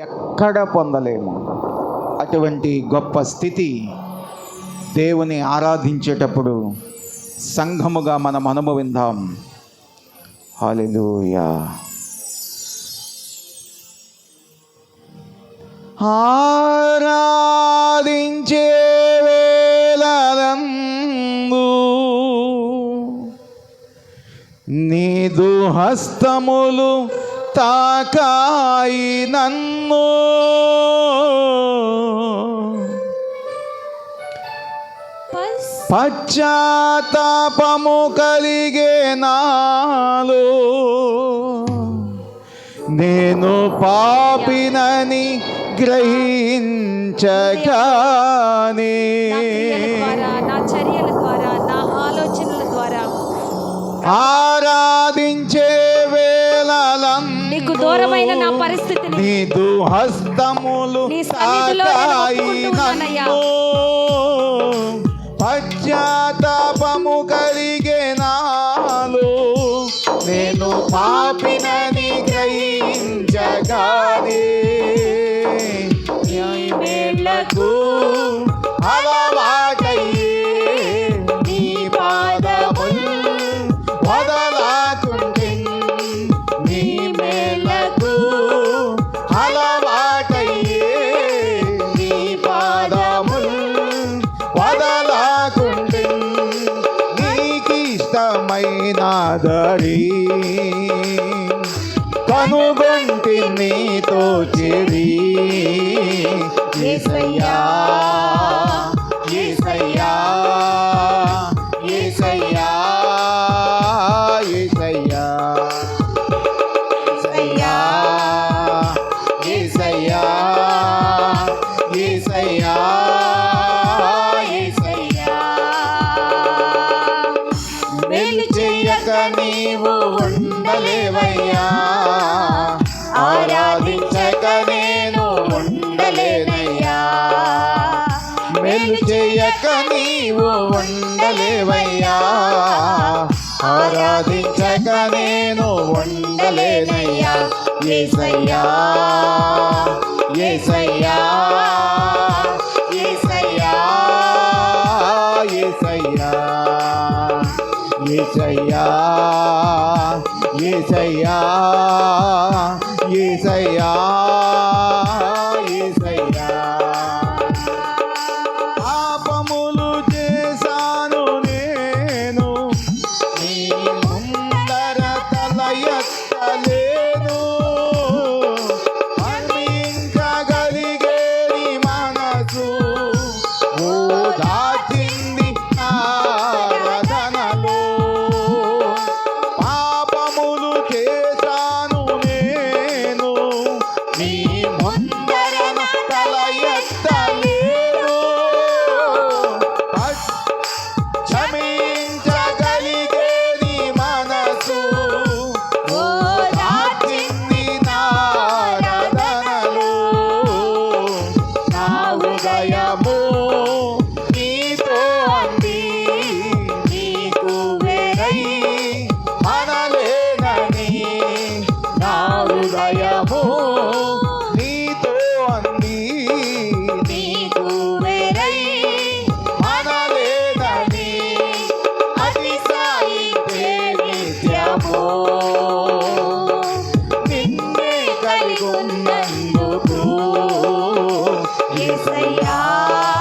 ఎక్కడ పొందలేము. అటువంటి గొప్ప స్థితి దేవుని ఆరాధించేటప్పుడు సంఘముగా మనం అనుభవిందాం. హాలిలుయా ఆరాధించే వేళలందు నీదు హస్తములు తాకాయి నన్ను. పశ్చాత్తాపము కలిగే నాలు నేను పాపినని గ్రహించగాని ఆరాధించే నీకు దూరమైన నా పరిస్థితిని హస్తములు నీ సన్నిధిలో పశ్చాత్తాపము కలిగే నాలు నేను పాపినని గ్రహించగానే అలవాటు అద్భుతమైనదడి కనుగొంటి నీతో చెడి నేను ఉండలేనయ్యా ఏసయ్యా. ఏసయ్యా. ఏసయ్యా. ఏసయ్యా. ఏసయ్యా. ఏసయ్యా. ఏసయ్యా. Brasil. রাম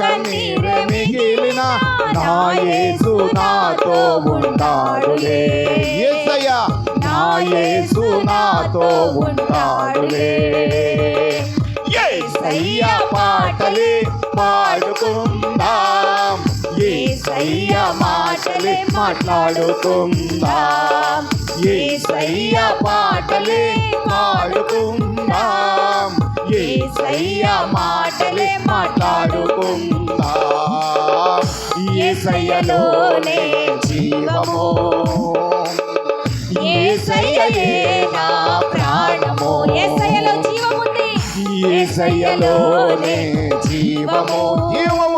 కన్నీరు మిగిలిన నా యేసు నాతో ఉంటాడులే నా యేసు నాతో ఉంటాడు పాటలే. యేసయ్య పాటలే పాడుకుందాం. యేసయ్య మాటలే మాట్లాడుకుందాం. యేసయ్య పాటలే పాడుకుందాం. యేసయ్య మాటలే మాట్లాడుకుందాం. యేసయ్యలోనే జీవము. ఏసయ్యయే నా ప్రాణము. ఏసయ్యలో జీవముంది. ఏసయ్యలోనే జీవము. జీవము.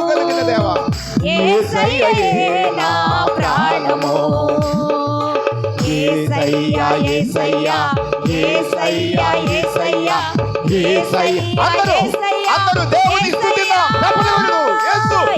అందరూ అందరూ దేవుని స్తుతిద్దాం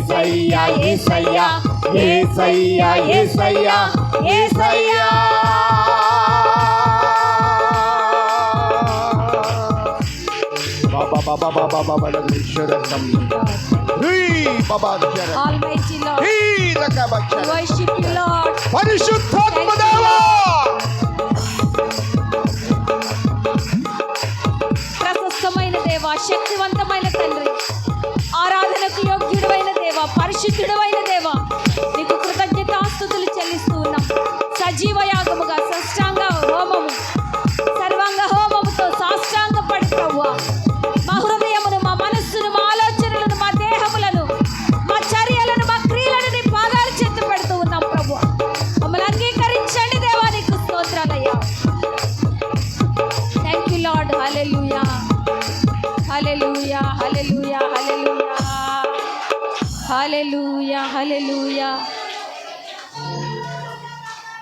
ఏసయ్యా ఏసయ్యా ఏసయ్యా ఏసయ్యా ఏసయ్యా బాబా బాబా బాబా బాబా ఈశ్వరం బాబా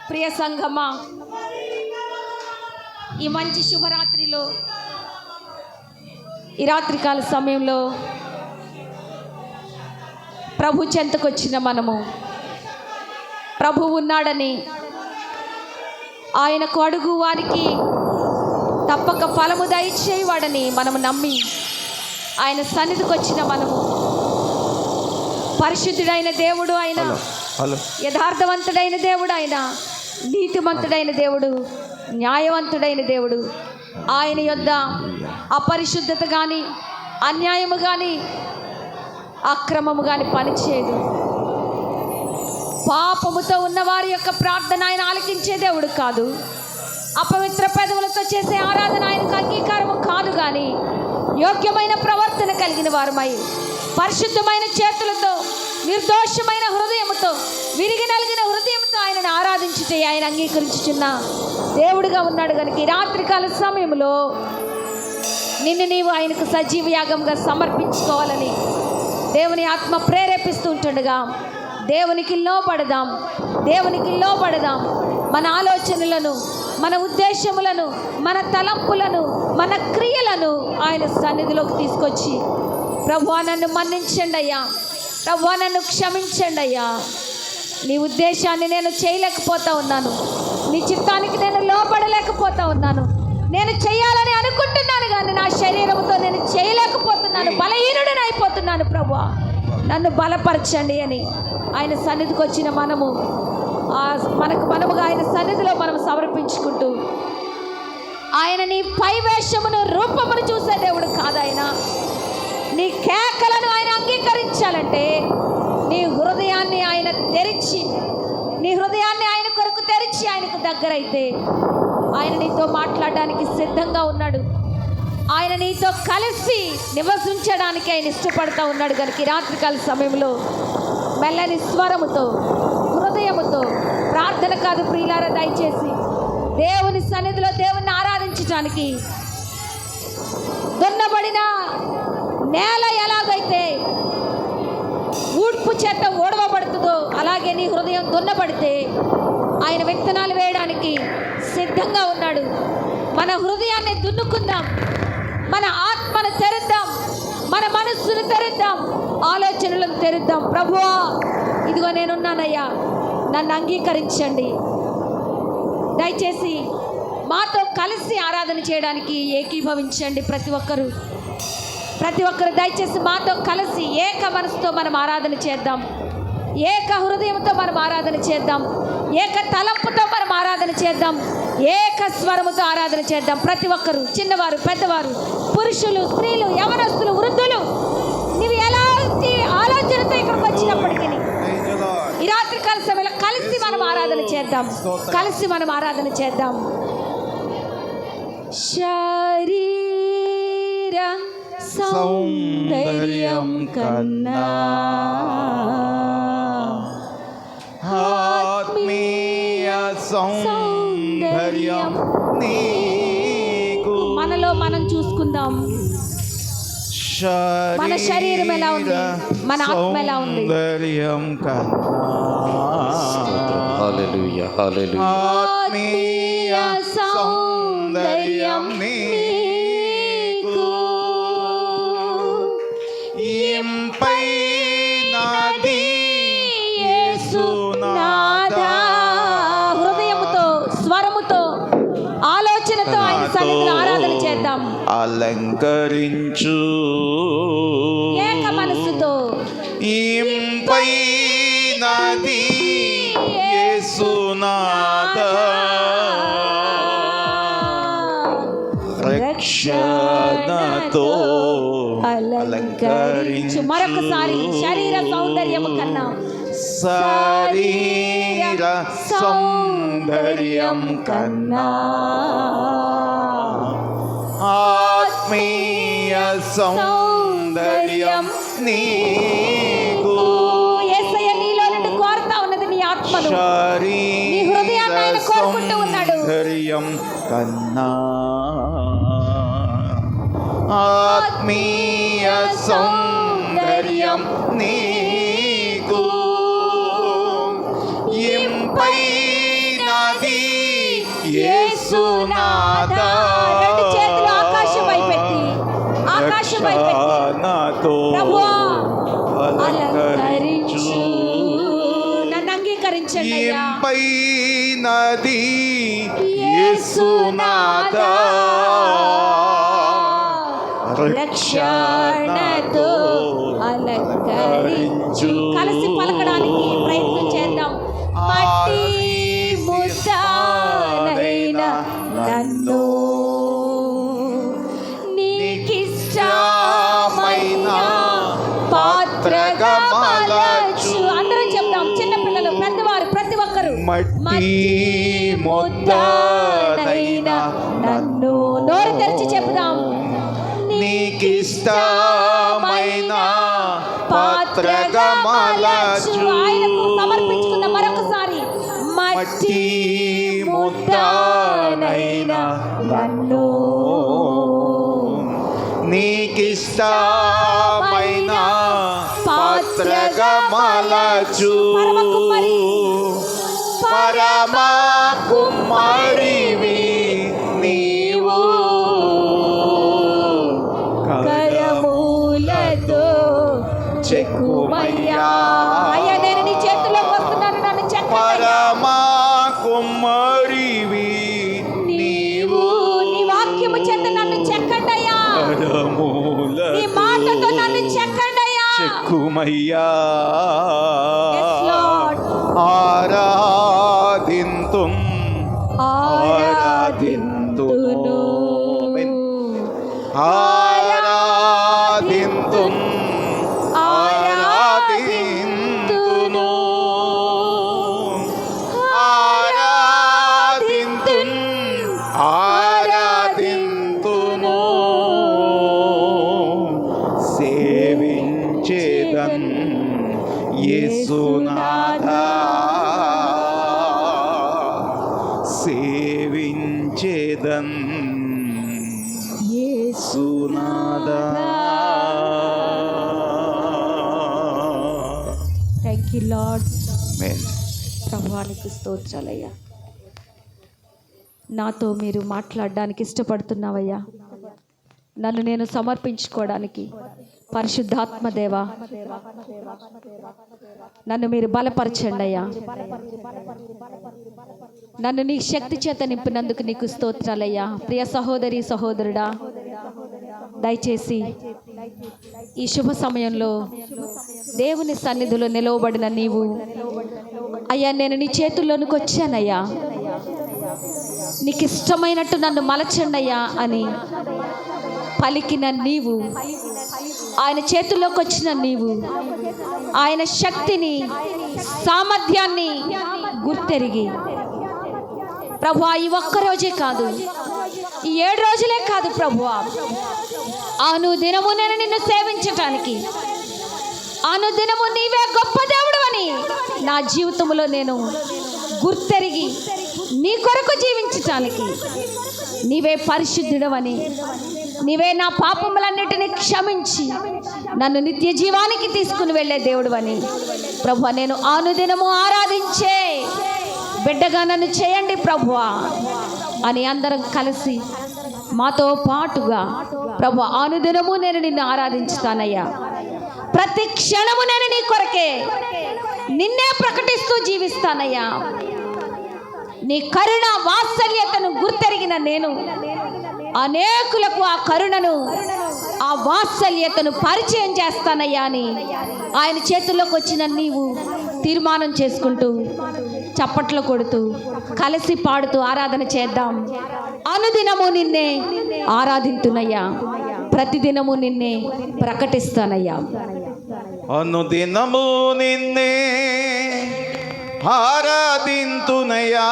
ప్రియ సంఘమా ఈ మంచి శుభరాత్రిలో ఈ రాత్రికాల సమయంలో ప్రభు చెంతకొచ్చిన మనము. ప్రభు ఉన్నాడని ఆయనకు అడుగు వారికి తప్పక ఫలము దయచేవాడని మనము నమ్మి ఆయన సన్నిధికి వచ్చిన మనము. పరిశుద్ధుడైన దేవుడు ఆయన యథార్థవంతుడైన దేవుడు ఆయన. నీతిమంతుడైన దేవుడు న్యాయవంతుడైన దేవుడు. ఆయన యొద్ద అపరిశుద్ధత కానీ అన్యాయము కానీ అక్రమము కానీ పనిచేయదు. పాపముతో ఉన్న వారి యొక్క ప్రార్థన ఆయన ఆలకించే దేవుడు కాదు. అపవిత్ర పెదవులతో చేసే ఆరాధన ఆయనకు అంగీకారము కాదు కానీ యోగ్యమైన ప్రవర్తన కలిగిన వారమై పరిశుద్ధమైన చేతులతో నిర్దోషమైన హృదయముతో విరిగి నలిగిన హృదయం ఆయన ఆరాధించుటే ఆయన అంగీకరించుచున్న. దేవుడుగా ఉన్నాడు కనుక రాత్రికాల సమయంలో నిన్ను నీవు ఆయనకు సజీవ యాగంగా సమర్పించుకోవాలని దేవుని ఆత్మ ప్రేరేపిస్తూ ఉంటుండగా దేవునికి లోపడదాం దేవునికి లోపడదాం మన ఆలోచనలను మన ఉద్దేశములను మన తలంపులను మన క్రియలను ఆయన సన్నిధిలోకి తీసుకొచ్చి ప్రభు నన్ను మన్నించండి అయ్యా ప్రభు నన్ను క్షమించండి అయ్యా నీ ఉద్దేశాన్ని నేను చేయలేకపోతా ఉన్నాను. నీ చిత్తానికి నేను లోపడలేకపోతా ఉన్నాను. నేను చేయాలని అనుకుంటున్నాను కానీ నా శరీరంతో నేను చేయలేకపోతున్నాను. బలహీనుడిని అయిపోతున్నాను ప్రభు నన్ను బలపరచండి అని ఆయన సన్నిధికి వచ్చిన మనము మనకు మనముగా ఆయన సన్నిధిలో మనం సమర్పించుకుంటూ ఆయన నీ పై వేషమును రూపమును చూసే దేవుడు కాదాయన నీ కేకలను ఆయన అంగీకరించాలంటే నీ హృదయాన్ని ఆయన తెరిచి నీ హృదయాన్ని ఆయన కొరకు తెరిచి ఆయనకు దగ్గరైతే ఆయన నీతో మాట్లాడడానికి సిద్ధంగా ఉన్నాడు. ఆయన నీతో కలిసి నివసించడానికి ఆయన ఇష్టపడతా ఉన్నాడు. కనుక రాత్రికాల సమయంలో మెల్లని స్వరముతో హృదయముతో ప్రార్థన కాదు ప్రియులార దయచేసి దేవుని సన్నిధిలో దేవుని ఆరాధించడానికి దున్నబడిన నేల ఎలాగైతే ఊడ్పు చేత ఓడవబడుతుందో అలాగే నీ హృదయం దున్నబడితే ఆయన విత్తనాలు వేయడానికి సిద్ధంగా ఉన్నాడు. మన హృదయాన్ని దున్నుకుందాం. మన ఆత్మను తెరుద్దాం. మన మనస్సును తెరుద్దాం. ఆలోచనలను తెరుద్దాం. ప్రభువా ఇదిగో నేనున్నానయ్యా. నన్ను అంగీకరించండి. దయచేసి మాతో కలిసి ఆరాధన చేయడానికి ఏకీభవించండి ప్రతి ఒక్కరూ. ప్రతి ఒక్కరు దయచేసి మాతో కలిసి ఏక మనసుతో మనం ఆరాధన చేద్దాం. ఏక హృదయంతో మనం ఆరాధన చేద్దాం. ఏక తలంపుతో మనం ఆరాధన చేద్దాం. ఏక స్వరముతో ఆరాధన చేద్దాం. ప్రతి ఒక్కరు చిన్నవారు పెద్దవారు పురుషులు స్త్రీలు యవనస్తులు వృద్ధులు నీవు ఎలాంటి ఆలోచనతో ఇక్కడికి వచ్చినప్పటికీ ఈ రాత్రి కాల సమయంలో కలిసి మనం ఆరాధన చేద్దాం. కలిసి మనం ఆరాధన చేద్దాం. శారీ సౌందర్యం కన్నా. ఆత్మీయ సౌందర్యం నీకు. మనలో మనం చూసుకుందాం. మన శరీరం ఎలా ఉంది? మన ఆత్మ ఎలా ఉంది? సౌందర్యం కన్నా. హల్లెలూయా హల్లెలూయా ఆత్మీయ సౌందర్యం నీకు ఆలోచనతో ఆయన సన్నిధిలో ఆరాధన చేద్దాం. అలంకరించు. ఏక మనసుతో. యేసునాథ. రక్షణతో అలంకరించు. మరొకసారి శరీర సౌందర్యము కన్నా శరీర సౌందర్యం కన్నా ఆత్మీయ సౌందర్యం నీకు నీలో నుండి కోరుతా ఉన్నది నీ ఆత్మను. నీ హృదయాన్ని ఆయన శరీర కోరుకుంటూ ఉన్నాడు. సౌందర్యం కన్నా। ఆత్మీయ సౌందర్యం నీకు యేసునాథ రెండు చేతులు ఆకాశం వైపెత్తి ఆకాశం వైపెత్తి రక్షణతో ప్రభువా అలంకరించు. అలంకరించు నన్ను అంగీకరించండి అయ్యా. ఎంపైనది యేసునాథ. రక్షణతో అలంకరించు. పాత్రగా మలచు అందరం చెప్దాం చిన్న పిల్లలు పెద్దవారు ప్రతి ఒక్కరు. మట్టి ముద్దనైన నన్ను నోరు తెరిచి చెప్దాం. నీకిష్టమైన పాత్రగా మలచు ఆయనకు సమర్పించుకున్న మరొకసారి. మట్టి ముద్దనైన నన్ను నీకిష్టమైన మలచు పరమ కుమ్మరివి నీవు. కరములతో చెక్కుమయ్యా అయ్యా నేను నీ చేతిలోకి వస్తున్నాను నన్ను చెక్కండి పరమ కుమ్మరివి నీవు. నీ వాక్యము చేత నన్ను చెక్కండి అయ్యా నీ మాటతో నన్ను చెక్కండి అయ్యా చెక్కుమయ్యా. సునాద థ్యాంక్ యూ లార్డ్ ప్రభువానికి స్తోత్రాలయ్యా. నాతో మీరు మాట్లాడడానికి ఇష్టపడుతున్నావయ్యా. నన్ను నేను సమర్పించుకోవడానికి. పరిశుద్ధాత్మ దేవా. నన్ను మీరు బలపరచండి అయ్యా. నన్ను నీ శక్తి చేత నింపినందుకు నీకు స్తోత్రాలయ్యా. ప్రియ సహోదరి సహోదరుడా దయచేసి ఈ శుభ సమయంలో దేవుని సన్నిధిలో నిలవబడిన నీవు. అయ్యా నేను నీ చేతుల్లోనికి వచ్చానయ్యా. నీకు ఇష్టమైనట్టు నన్ను మలచండయ్యా అని పలికిన నీవు ఆయన చేతుల్లోకి వచ్చిన నీవు ఆయన శక్తిని సామర్థ్యాన్ని గుర్తెరిగి ప్రభు ఈ ఒక్క రోజే కాదు. ఈ ఏడు రోజులే కాదు ప్రభు. అను దినము నేను నిన్ను సేవించటానికి. అను దినము నీవే గొప్ప దేవుడు అని నా జీవితంలో నేను గుర్తెరిగి నీ కొరకు జీవించటానికి నీవే పరిశుద్ధుడవని నీవే నా పాపములన్నిటిని క్షమించి నన్ను నిత్య జీవానికి తీసుకుని వెళ్ళే దేవుడు అని ప్రభు నేను అనుదినము ఆరాధించే బిడ్డగా నన్ను చేయండి ప్రభువా అని అందరం కలిసి మాతో పాటుగా ప్రభు అనుదినము నేను నిన్ను ఆరాధించుతానయ్యా. ప్రతి క్షణము నేను నీ కొరకే నిన్నే ప్రకటిస్తూ జీవిస్తానయ్యా. నీ కరుణ వాత్సల్యతను గుర్తెరిగిన నేను అనేకులకు ఆ కరుణను ఆ వాత్సల్యతను పరిచయం చేస్తానయ్యా అని ఆయన చేతుల్లోకి వచ్చిన నీవు తీర్మానం చేసుకుంటూ చప్పట్లు కొడుతూ కలిసి పాడుతూ ఆరాధన చేద్దాం. అనుదినము నిన్నే ఆరాధింతునయ్యా. ప్రతిదినము నిన్నే ప్రకటిస్తానయ్యా. అనుదినము నిన్నే ఆరాధింతునయా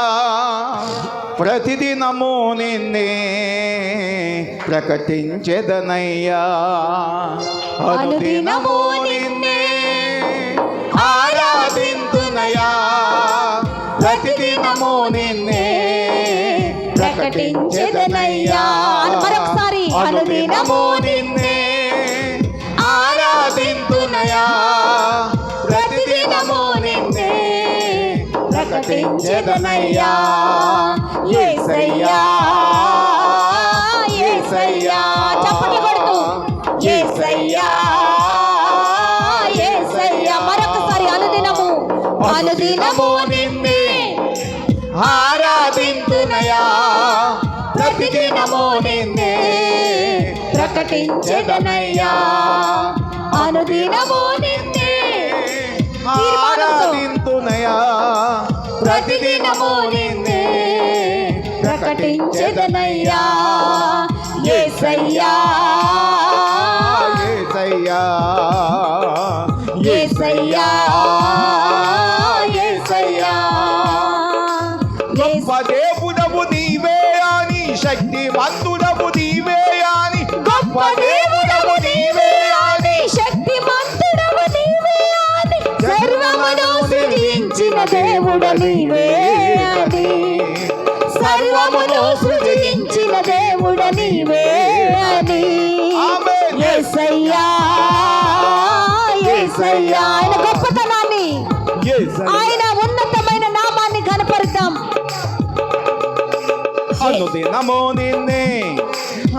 ప్రతిదినము నిన్నే ప్రకటించెదనయ్యా. అనుదినము నిన్నే ఆరాధింతునయా ప్రకటించెదనయ్యా. మరొకసారి అనుదినము నిన్నే ఆరాధింతునయా. ప్రతిదినము నిన్నే ప్రకటించెదనయ్యా. యేసయ్యా యేసయ్యా చప్పట్లు కొడుతూ. యేసయ్యా యేసయ్యా మరొకసారి అనుదినము అనుదినము నిన్నే ఆరాధింతునయా ప్రతిదినము నిన్నే ప్రకటించెదనయ్యా అనుదినము నిందే ఆరాధింతునయా ప్రతిదినము నిందే ప్రకటించదనయ్యా యేసయ్యా యేసయ్యా అనుదినము నిన్నే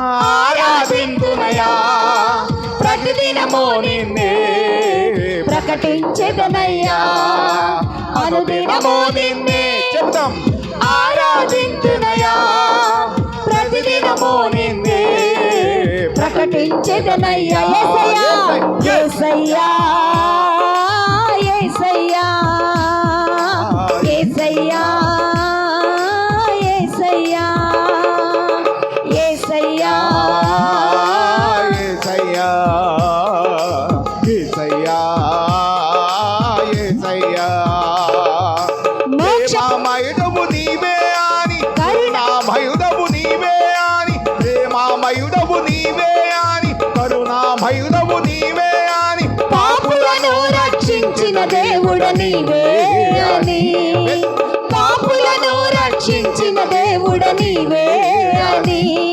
ఆరాధింతునయా ప్రతిదినము నిన్నే ప్రకటించదనయ్యా. అనుదినము నిన్నే చెప్తాం ఆరాధింతునయా ప్రతిదినము నిన్నే ప్రకటించదనయ్యా. యేసయ్యా రక్షించిన దేవుడ నీవే అని. పాపులను రక్షించిన దేవుడ నీవే అని.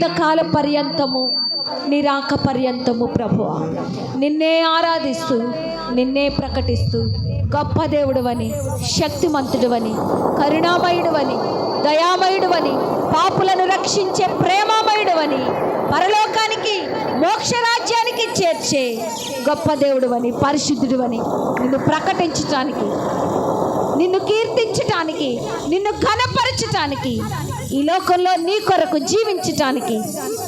నా పర్యంతము నిరాక పర్యంతము ప్రభు నిన్నే ఆరాధిస్తూ నిన్నే ప్రకటిస్తూ గొప్ప దేవుడువని శక్తిమంతుడువని కరుణామయుడువని దయామయుడువని పాపులను రక్షించే ప్రేమామయుడువని పరలోకానికి మోక్షరాజ్యానికి చేర్చే గొప్ప దేవుడువని పరిశుద్ధుడువని నిన్ను ప్రకటించటానికి నిన్ను కీర్తించటానికి నిన్ను ఘనపరచటానికి ఈ లోకంలో నీ కొరకు జీవించటానికి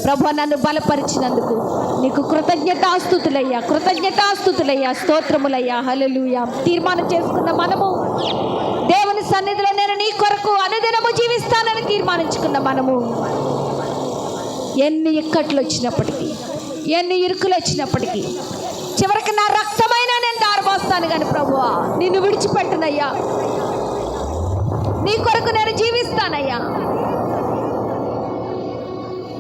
ప్రభు నన్ను బలపరిచినందుకు నీకు కృతజ్ఞతాస్తుతులయ్యా కృతజ్ఞతాస్తుతులయ్యా స్తోత్రములయ్యా. హలలుయా తీర్మానం చేసుకున్న మనము దేవుని సన్నిధిలో నేను నీ కొరకు అనుదినము జీవిస్తానని తీర్మానించుకున్న మనము. ఎన్ని ఇక్కట్లు వచ్చినప్పటికీ ఎన్ని ఇరుకులు వచ్చినప్పటికీ చివరికి నా రక్తమై నేను కానీ ప్రభువా నిన్ను విడిచిపెట్టనయ్యా. నీ కొరకు నేను జీవిస్తానయ్యా.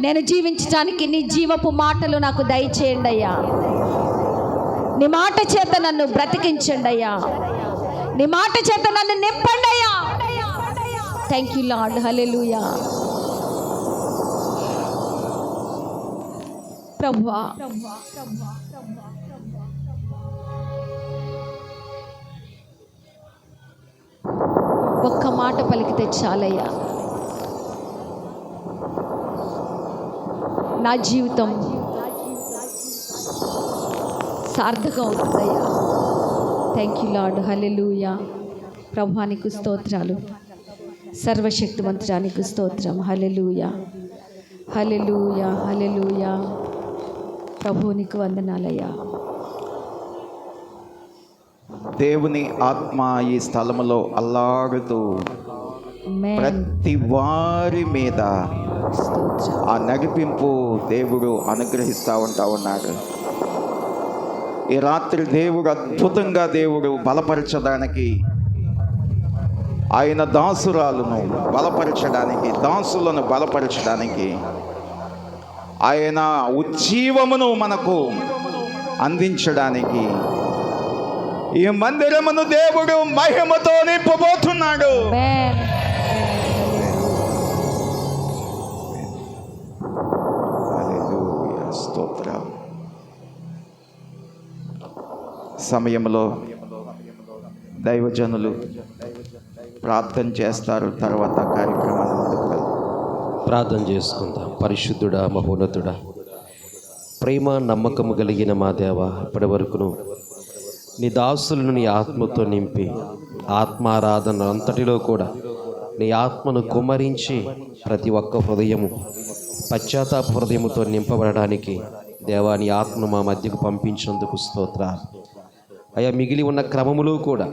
నేను జీవించడానికి నీ జీవపు మాటలు నాకు దయచేయండి అయ్యా నీ మాట చేత నన్ను బ్రతికించండి అయ్యా నీ మాట చేత నన్ను నింపండి అయ్యా థ్యాంక్ యూ లాడ్ హలెలుయా ప్రభువా ఒక్క మాట పలికితే చాలయ్యా. నా జీవితం సార్థకం అవుతుందయ్యా. థ్యాంక్ యూ లాడ్ హలెలుయా ప్రభానికి స్తోత్రాలు. సర్వశక్తివంతుడానికి స్తోత్రం. హలెలుయా హలెలుయా హలెలుయా ప్రభునికి వందనాలయ్యా. దేవుని ఆత్మ ఈ స్థలములో అల్లాడుతూ ప్రతి వారి మీద ఆ నడిపింపు దేవుడు అనుగ్రహిస్తూ ఉంటా ఉన్నాడు. ఈ రాత్రి దేవుడు అద్భుతంగా దేవుడు బలపరచడానికి ఆయన దాసురాలను బలపరచడానికి దాసులను బలపరచడానికి ఆయన ఉజ్జీవమును మనకు అందించడానికి ఈ మందిరమును దేవుడు మహిమతో నింపబోతున్నాడు. స్తోత్రం. సమయంలో దైవజనులు ప్రార్థన చేస్తారు తర్వాత కార్యక్రమాన్ని ముందుకు ప్రార్థన చేసుకుందాం. పరిశుద్ధుడా మహోన్నతుడా ప్రేమ నమ్మకము కలిగిన మా దేవ ఇప్పటి వరకును నీ దాసులను నీ ఆత్మతో నింపి. ఆత్మారాధన అంతటిలో కూడా నీ ఆత్మను కుమరించి ప్రతి ఒక్క హృదయము పశ్చాత్తాప హృదయముతో నింపబడడానికి దేవా నీ ఆత్మను మా మధ్యకు పంపించినందుకు స్తోత్ర అయా మిగిలి ఉన్న క్రమములో కూడా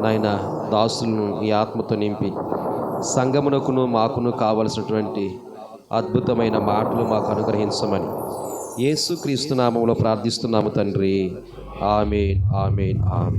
నాయన దాసులను నీ ఆత్మతో నింపి సంగమునకును మాకును కావలసినటువంటి అద్భుతమైన మాటలు మాకు అనుగ్రహించమని యేసు క్రీస్తు ప్రార్థిస్తున్నాము తండ్రి. ఆమెన్ ఆమెన్ ఆమె